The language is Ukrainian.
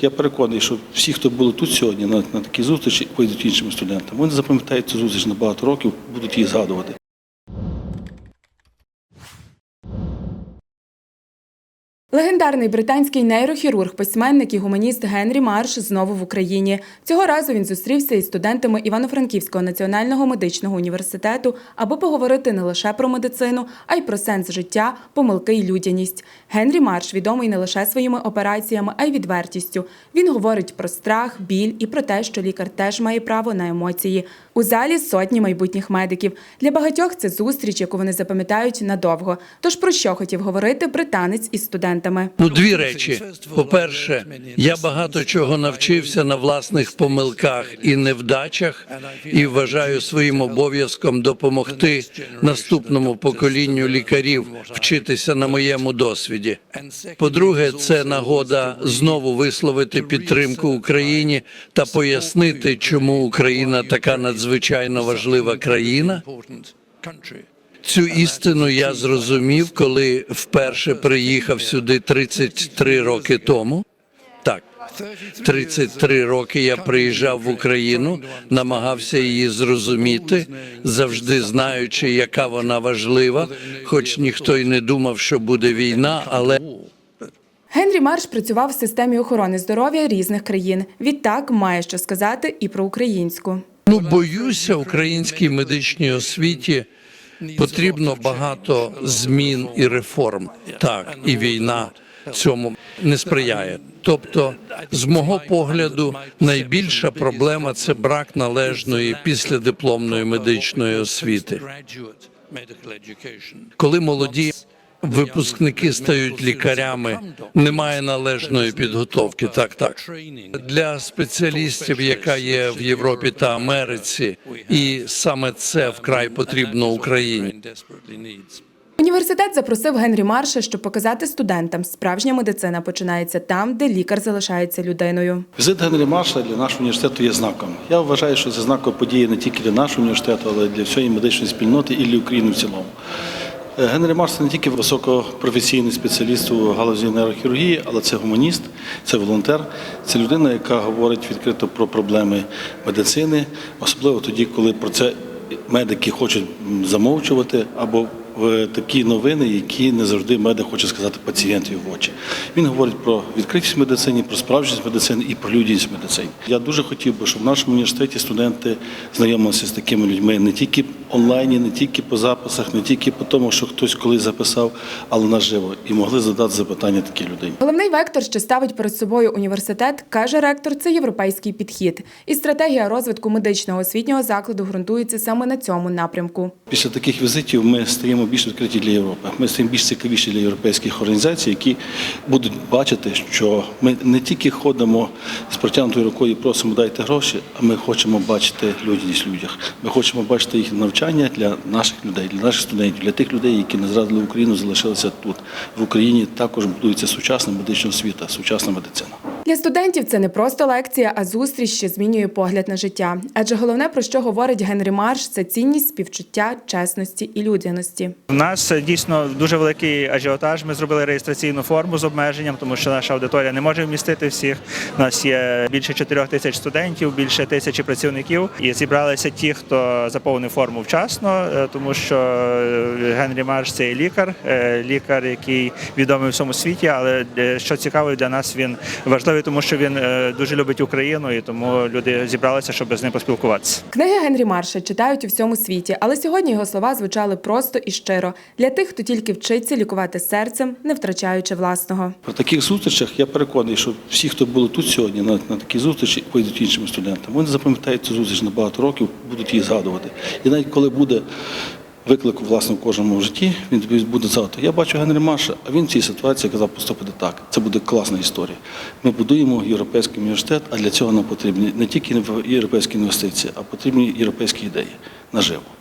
Я переконаний, що всі, хто були тут сьогодні на, на такій зустрічі, поїдуть іншими студентами. Вони запам'ятають цю зустріч на багато років, будуть її згадувати. Легендарний британський нейрохірург, письменник і гуманіст Генрі Марш знову в Україні. Цього разу він зустрівся із студентами Івано-Франківського національного медичного університету, аби поговорити не лише про медицину, а й про сенс життя, помилки й людяність. Генрі Марш відомий не лише своїми операціями, а й відвертістю. Він говорить про страх, біль і про те, що лікар теж має право на емоції. У залі сотні майбутніх медиків. Для багатьох це зустріч, яку вони запам'ятають надовго. Тож про що хотів говорити британець із студентами? Ну, дві речі. По-перше, я багато чого навчився на власних помилках і невдачах, і вважаю своїм обов'язком допомогти наступному поколінню лікарів вчитися на моєму досвіді. По-друге, це нагода знову висловити підтримку Україні та пояснити, чому Україна така надзвичайно важлива країна. Цю істину я зрозумів, коли вперше приїхав сюди 33 роки тому. Так, 33 роки я приїжджав в Україну, намагався її зрозуміти, завжди знаючи, яка вона важлива, хоч ніхто й не думав, що буде війна, але Генрі Марш працював в системі охорони здоров'я різних країн. Відтак має що сказати і про українську. Ну боюся, українській медичній освіті потрібно багато змін і реформ. Так, і війна цьому не сприяє. Тобто, з мого погляду, найбільша проблема це брак належної післядипломної медичної освіти. Коли молоді випускники стають лікарями, немає належної підготовки. Так, так для спеціалістів, яка є в Європі та Америці, і саме це вкрай потрібно Україні. Університет запросив Генрі Марша, щоб показати студентам, справжня медицина починається там, де лікар залишається людиною. Візит Генрі Марша для нашого університету є знаком. Я вважаю, що це знакова подія не тільки для нашого університету, але й для всієї медичної спільноти і для України в цілому. Генрі Марс не тільки високопрофесійний спеціаліст у галузі нейрохірургії, але це гуманіст, це волонтер, це людина, яка говорить відкрито про проблеми медицини, особливо тоді, коли про це медики хочуть замовчувати або такі новини, які не завжди медик хоче сказати пацієнтові в очі. Він говорить про відкритість в медицині, про справжність медицини і про людяність в медицині. Я дуже хотів би, щоб в нашому університеті студенти знайомилися з такими людьми не тільки онлайні, не тільки по записах, не тільки по тому, що хтось колись записав, але наживо, і могли задати запитання такій людині. Головний вектор, що ставить перед собою університет, каже ректор, це європейський підхід. І стратегія розвитку медичного освітнього закладу ґрунтується саме на цьому напрямку. Після таких візитів ми стаємо більш відкриті для Європи. Ми стаємо більш цікавіші для європейських організацій, які будуть бачити, що ми не тільки ходимо з протягнутою рукою і просимо дайте гроші, а ми хочемо бачити людяність в людях. Ми хочемо бачити їх навчання для наших людей, для наших студентів, для тих людей, які не зрадили Україну, залишилися тут. В Україні також будується сучасна медична освіта, сучасна медицина. Для студентів це не просто лекція, а зустріч, що змінює погляд на життя. Адже головне, про що говорить Генрі Марш, це цінність співчуття, чесності і людяності. У нас е, дійсно дуже великий ажіотаж. Ми зробили реєстраційну форму з обмеженням, тому що наша аудиторія не може вмістити всіх. У нас є більше 4 тисяч студентів, більше тисячі працівників. І зібралися ті, хто заповнив форму вчасно, е, тому що е, Генрі Марш це лікар, лікар, який відомий у всьому світі. Але що цікаво для нас, він важливий, тому що він е, дуже любить Україну, і тому люди зібралися, щоб з ним поспілкуватися. Книги Генрі Марша читають у всьому світі, але сьогодні його слова звучали просто і щиро для тих, хто тільки вчиться лікувати серцем, не втрачаючи власного. При таких зустрічах я переконаний, що всі, хто були тут сьогодні на, на такій зустрічі, поїдуть іншими студентами. Вони запам'ятають цю зустріч на багато років, будуть її згадувати. І навіть коли буде виклик власне в кожному житті, він буде завтра. Я бачу Генрі Марша, а він в цій ситуації казав поступити так. Це буде класна історія. Ми будуємо європейський університет, а для цього нам потрібні не тільки європейські інвестиції, а потрібні європейські ідеї наживо.